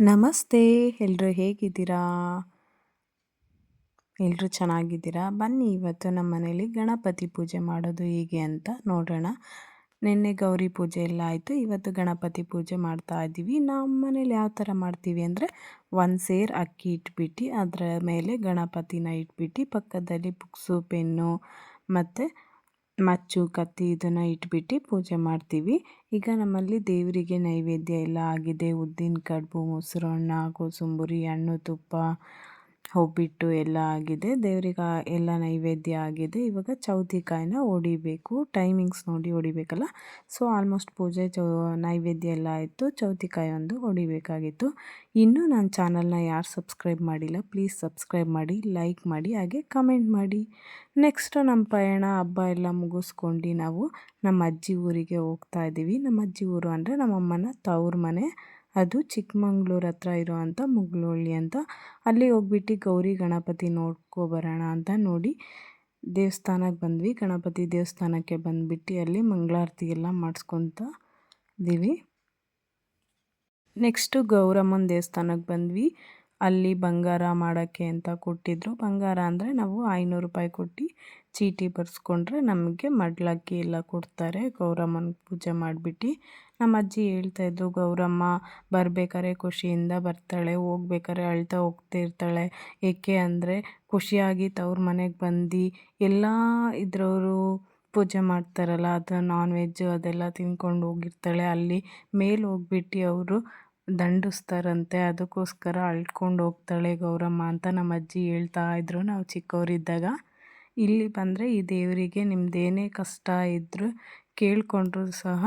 ನಮಸ್ತೆ ಎಲ್ಲರೂ ಹೇಗಿದ್ದೀರಾ? ಎಲ್ಲರೂ ಚೆನ್ನಾಗಿದ್ದೀರಾ? ಬನ್ನಿ, ಇವತ್ತು ನಮ್ಮ ಮನೇಲಿ ಗಣಪತಿ ಪೂಜೆ ಮಾಡೋದು ಹೇಗೆ ಅಂತ ನೋಡೋಣ. ನಿನ್ನೆ ಗೌರಿ ಪೂಜೆ ಎಲ್ಲ ಆಯಿತು, ಇವತ್ತು ಗಣಪತಿ ಪೂಜೆ ಮಾಡ್ತಾ ಇದ್ದೀವಿ. ನಮ್ಮ ಮನೇಲಿ ಯಾವ ಥರ ಮಾಡ್ತೀವಿ ಅಂದರೆ, ಒಂದು ಸೇರ್ ಅಕ್ಕಿ ಇಟ್ಬಿಟ್ಟು, ಅದರ ಮೇಲೆ ಗಣಪತಿನ ಇಟ್ಬಿಟ್ಟು, ಪಕ್ಕದಲ್ಲಿ ಬುಕ್ಸು, ಪೆನ್ನು ಮತ್ತು ಮಚ್ಚು, ಕತ್ತಿ ಇದನ್ನು ಇಟ್ಬಿಟ್ಟು ಪೂಜೆ ಮಾಡ್ತೀವಿ. ಈಗ ನಮ್ಮಲ್ಲಿ ದೇವರಿಗೆ ನೈವೇದ್ಯ ಎಲ್ಲ ಆಗಿದೆ. ಉದ್ದಿನ ಕಡುಬು, ಮೊಸರನ್ನ ಕೋಸಂಬರಿ ಹಣ್ಣು, ತುಪ್ಪ ಒಬ್ಬಿಟ್ಟು ಎಲ್ಲ ಆಗಿದೆ. ದೇವ್ರಿಗೆ ಎಲ್ಲ ನೈವೇದ್ಯ ಆಗಿದೆ. ಇವಾಗ ಚೌತಿಕಾಯಿನ ಹೊಡಿಬೇಕು. ಟೈಮಿಂಗ್ಸ್ ನೋಡಿ ಹೊಡಿಬೇಕಲ್ಲ? ಸೊ ಆಲ್ಮೋಸ್ಟ್ ಪೂಜೆ ಚೌ, ನೈವೇದ್ಯ ಎಲ್ಲ ಆಯಿತು. ಚೌತಿಕಾಯಿ ಒಂದು ಹೊಡಿಬೇಕಾಗಿತ್ತು. ಇನ್ನೂ ನನ್ನ ಚಾನಲ್ನ ಯಾರು ಸಬ್ಸ್ಕ್ರೈಬ್ ಮಾಡಿಲ್ಲ ಪ್ಲೀಸ್ ಸಬ್ಸ್ಕ್ರೈಬ್ ಮಾಡಿ ಲೈಕ್ ಮಾಡಿ, ಹಾಗೆ ಕಮೆಂಟ್ ಮಾಡಿ. ನೆಕ್ಸ್ಟು ನಮ್ಮ ಪಯಣ, ಹಬ್ಬ ಎಲ್ಲ ಮುಗಿಸ್ಕೊಂಡು ನಾವು ನಮ್ಮ ಅಜ್ಜಿ ಊರಿಗೆ ಹೋಗ್ತಾ ಇದ್ದೀವಿ. ನಮ್ಮ ಅಜ್ಜಿ ಊರು ಅಂದರೆ ನಮ್ಮಮ್ಮನ ತವ್ರ ಮನೆ. ಅದು ಚಿಕ್ಕಮಂಗ್ಳೂರು ಹತ್ರ ಇರೋವಂಥ ಮುಗ್ಲೋಳ್ಳಿ ಅಂತ. ಅಲ್ಲಿ ಹೋಗ್ಬಿಟ್ಟು ಗೌರಿ ಗಣಪತಿ ನೋಡ್ಕೊಬರೋಣ ಅಂತ ನೋಡಿ ದೇವಸ್ಥಾನಕ್ಕೆ ಬಂದ್ವಿ. ಗಣಪತಿ ದೇವಸ್ಥಾನಕ್ಕೆ ಬಂದುಬಿಟ್ಟು ಅಲ್ಲಿ ಮಂಗಳಾರತಿ ಎಲ್ಲ ಮಾಡಿಸ್ಕೊತ ಇದ್ದೀವಿ ನೆಕ್ಸ್ಟು ಗೌರಮ್ಮನ ದೇವಸ್ಥಾನಕ್ಕೆ ಬಂದ್ವಿ. ಅಲ್ಲಿ ಬಂಗಾರ ಮಾಡೋಕ್ಕೆ ಅಂತ ಕೊಟ್ಟಿದ್ರು. ಬಂಗಾರ ಅಂದರೆ ನಾವು ಐನೂರು ರೂಪಾಯಿ ಕೊಟ್ಟು ಚೀಟಿ ಬರೆಸ್ಕೊಂಡ್ರೆ ನಮಗೆ ಮಡ್ಲಕ್ಕಿ ಎಲ್ಲ ಕೊಡ್ತಾರೆ. ಗೌರಮ್ಮನ ಪೂಜೆ ಮಾಡಿಬಿಟ್ಟು ನಮ್ಮ ಅಜ್ಜಿ ಹೇಳ್ತಾಯಿದ್ರು ಗೌರಮ್ಮ ಬರ್ಬೇಕಾದ್ರೆ ಖುಷಿಯಿಂದ ಬರ್ತಾಳೆ, ಹೋಗ್ಬೇಕಾರೆ ಅಳ್ತಾ ಹೋಗ್ತಿರ್ತಾಳೆ ಏಕೆ ಅಂದರೆ ಖುಷಿಯಾಗಿ ತವ್ರ ಮನೆಗೆ ಬಂದು ಎಲ್ಲ ಇದ್ರವರು ಪೂಜೆ ಮಾಡ್ತಾರಲ್ಲ, ಅದು ನಾನ್ ವೆಜ್ಜು ಅದೆಲ್ಲ ತಿನ್ಕೊಂಡು ಹೋಗಿರ್ತಾಳೆ. ಅಲ್ಲಿ ಮೇಲೆ ಹೋಗ್ಬಿಟ್ಟು ಅವರು ದಂಡಿಸ್ತಾರಂತೆ. ಅದಕ್ಕೋಸ್ಕರ ಅಳ್ಕೊಂಡು ಹೋಗ್ತಾಳೆ ಗೌರಮ್ಮ ಅಂತ ನಮ್ಮ ಅಜ್ಜಿ ಹೇಳ್ತಾ ಇದ್ರು ನಾವು ಚಿಕ್ಕವರಿದ್ದಾಗ. ಇಲ್ಲಿ ಬಂದರೆ ಈ ದೇವರಿಗೆ ನಿಮ್ಮದೇನೇ ಕಷ್ಟ ಇದ್ದರೂ ಕೇಳಿಕೊಂಡ್ರು ಸಹ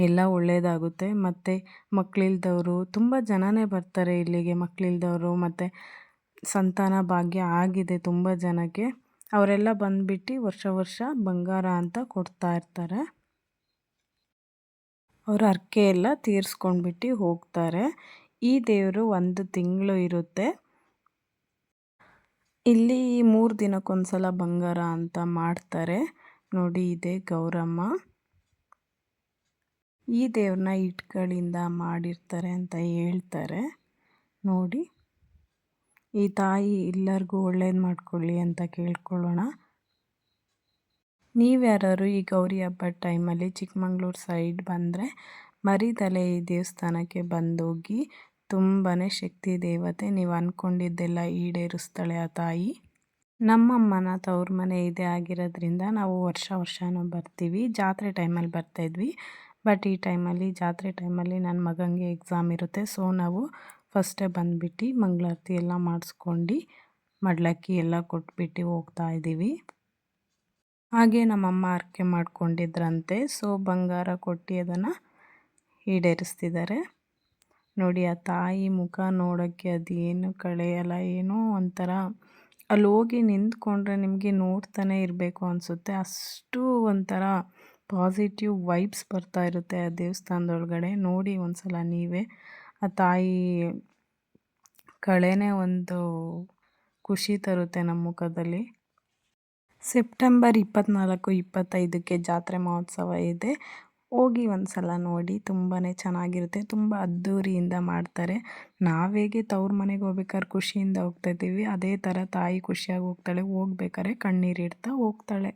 ಎಲ್ಲ ಒಳ್ಳೆಯದಾಗುತ್ತೆ ಮತ್ತು ಮಕ್ಕಳಿಲ್ದವರು ತುಂಬ ಜನನೇ ಬರ್ತಾರೆ ಇಲ್ಲಿಗೆ ಮಕ್ಕಳಿಲ್ದವರು ಮತ್ತು ಸಂತಾನ ಭಾಗ್ಯ ಆಗಿದೆ ತುಂಬ ಜನಕ್ಕೆ. ಅವರೆಲ್ಲ ಬಂದುಬಿಟ್ಟು ವರ್ಷ ವರ್ಷ ಬಂಗಾರ ಅಂತ ಕೊಡ್ತಾ ಇರ್ತಾರೆ. ಅವ್ರ ಹರಕೆ ಎಲ್ಲ ತೀರಿಸ್ಕೊಂಡ್ಬಿಟ್ಟು ಹೋಗ್ತಾರೆ. ಈ ದೇವರು ಒಂದು ತಿಂಗಳು ಇರುತ್ತೆ. ಇಲ್ಲಿ ಮೂರು ದಿನಕ್ಕೊಂದ್ಸಲ ಬಂಗಾರ ಅಂತ ಮಾಡ್ತಾರೆ. ನೋಡಿ ಇದೆ ಗೌರಮ್ಮ. ಈ ದೇವ್ರನ್ನ ಇಟ್ಗಳಿಂದ ಮಾಡಿರ್ತಾರೆ ಅಂತ ಹೇಳ್ತಾರೆ. ನೋಡಿ, ಈ ತಾಯಿ ಎಲ್ಲರಿಗೂ ಒಳ್ಳೇದು ಮಾಡ್ಕೊಳ್ಳಿ ಅಂತ ಕೇಳ್ಕೊಳ್ಳೋಣ. ನೀವ್ಯಾರು ಈ ಗೌರಿ ಹಬ್ಬದ ಟೈಮಲ್ಲಿ ಚಿಕ್ಕಮಂಗ್ಳೂರು ಸೈಡ್ ಬಂದರೆ ಮರಿದಲೆ ಈ ದೇವಸ್ಥಾನಕ್ಕೆ ಬಂದೋಗಿ ತುಂಬಾ ಶಕ್ತಿ, ದೇವತೆ ನೀವು ಅಂದ್ಕೊಂಡಿದ್ದೆಲ್ಲ ಈಡೇರಿಸ್ತಾಳೆ ಆ ತಾಯಿ. ನಮ್ಮಮ್ಮನ ತವ್ರ ಮನೆ ಇದೆ ಆಗಿರೋದ್ರಿಂದ ನಾವು ವರ್ಷ ವರ್ಷವೂ ಬರ್ತೀವಿ. ಜಾತ್ರೆ ಟೈಮಲ್ಲಿ ಬರ್ತಾಯಿದ್ವಿ ಬಟ್ ಈ ಟೈಮಲ್ಲಿ, ಜಾತ್ರೆ ಟೈಮಲ್ಲಿ ನನ್ನ ಮಗನಿಗೆ ಎಕ್ಸಾಮ್ ಇರುತ್ತೆ. ಸೊ ನಾವು ಫಸ್ಟೇ ಬಂದುಬಿಟ್ಟು ಮಂಗಳಾರತಿ ಎಲ್ಲ ಮಾಡಿಸ್ಕೊಂಡು, ಮಡ್ಲಕ್ಕಿ ಎಲ್ಲ ಕೊಟ್ಬಿಟ್ಟು ಹೋಗ್ತಾ ಇದ್ದೀವಿ. ಹಾಗೆ ನಮ್ಮಮ್ಮ ಅರ್ಕೆ ಮಾಡ್ಕೊಂಡಿದ್ರಂತೆ. ಸೊ ಬಂಗಾರ ಕೊಟ್ಟು ಅದನ್ನು ಈಡೇರಿಸ್ತಿದ್ದಾರೆ. ನೋಡಿ, ಆ ತಾಯಿ ಮುಖ ನೋಡೋಕ್ಕೆ ಅದೇನು ಕಳೆಯಲ್ಲ ಏನೋ ಒಂಥರ. ಅಲ್ಲಿ ಹೋಗಿ ನಿಂತ್ಕೊಂಡ್ರೆ ನಿಮಗೆ ನೋಡ್ತಾನೆ ಇರಬೇಕು ಅನಿಸುತ್ತೆ. ಅಷ್ಟು ಒಂಥರ ಪಾಸಿಟಿವ್ ವೈಬ್ಸ್ ಬರ್ತಾ ಇರುತ್ತೆ ಆ ದೇವಸ್ಥಾನದೊಳಗಡೆ. ನೋಡಿ ಒಂದು ಸಲ ನೀವೇ. ಆ ತಾಯಿ ಕಳೆನೇ ಒಂದು ಖುಷಿ ತರುತ್ತೆ ನಮ್ಮ ಮುಖದಲ್ಲಿ. ಸೆಪ್ಟೆಂಬರ್ ಇಪ್ಪತ್ತ್ನಾಲ್ಕು ಇಪ್ಪತ್ತೈದಕ್ಕೆ ಜಾತ್ರೆ ಮಹೋತ್ಸವ ಇದೆ. ಹೋಗಿ ಒಂದು ಸಲ ನೋಡಿ ತುಂಬಾ ಚೆನ್ನಾಗಿರುತ್ತೆ. ತುಂಬ ಅದ್ಧೂರಿಯಿಂದ ಮಾಡ್ತಾರೆ. ನಾವೇಗೆ ತವ್ರ ಮನೆಗೆ ಹೋಗ್ಬೇಕಾದ್ರೆ ಖುಷಿಯಿಂದ ಹೋಗ್ತಾ ಇದ್ದೀವಿ. ಅದೇ ಥರ ತಾಯಿ ಖುಷಿಯಾಗಿ ಹೋಗ್ತಾಳೆ, ಹೋಗ್ಬೇಕಾದ್ರೆ ಕಣ್ಣೀರಿಡ್ತಾ ಹೋಗ್ತಾಳೆ.